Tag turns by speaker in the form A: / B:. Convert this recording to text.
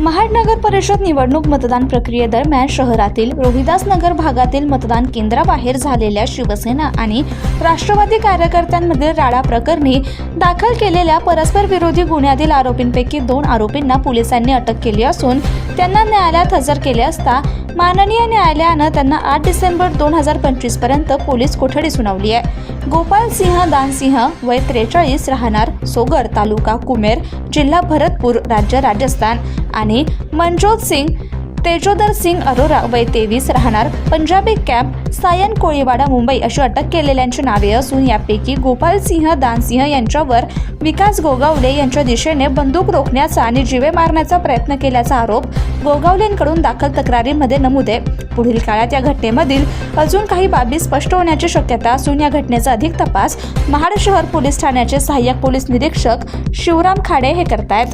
A: महाड नगर परिषद निवडणूक मतदान प्रक्रियेदरम्यान शहरातील रोहिदास नगर भागातील मतदान केंद्राबाहेर झालेल्या शिवसेना आणि राष्ट्रवादी कार्यकर्त्यांमधील राडा प्रकरणी दाखल केलेल्या परस्पर विरोधी गुन्ह्यातील आरोपींपैकी दोन आरोपींना पोलिसांनी अटक केली असून त्यांना न्यायालयात हजर केले असता माननीय न्यायालयानं त्यांना आठ डिसेंबर दोन हजार पंचवीसपर्यंत पोलीस कोठडी सुनावली आहे. गोपाल सिंह दानसिंह वय त्रेचाळीस राहणार सोगर तालुका कुमेर जिल्हा भरतपूर राज्य राजस्थान. आणि मनजोत सिंग तेजोदर सिंग अरोरा वय तेवीस राहणार. पंजाबी कॅम्प सायन कोळीवाडा मुंबई अशी अटक केलेल्यांची नावे असून यापैकी गोपाल सिंह दानसिंह यांच्यावर विकास गोगावले यांच्या दिशेने बंदूक रोखण्याचा आणि जीवे मारण्याचा प्रयत्न केल्याचा आरोप गोगावलेंकडून दाखल तक्रारीमध्ये नमूद आहे. पुढील काळात या घटनेमधील अजून काही बाबी स्पष्ट होण्याची शक्यता असून या घटनेचा अधिक तपास महाड शहर पोलीस ठाण्याचे सहाय्यक पोलीस निरीक्षक शिवराम खाडे हे करतायत.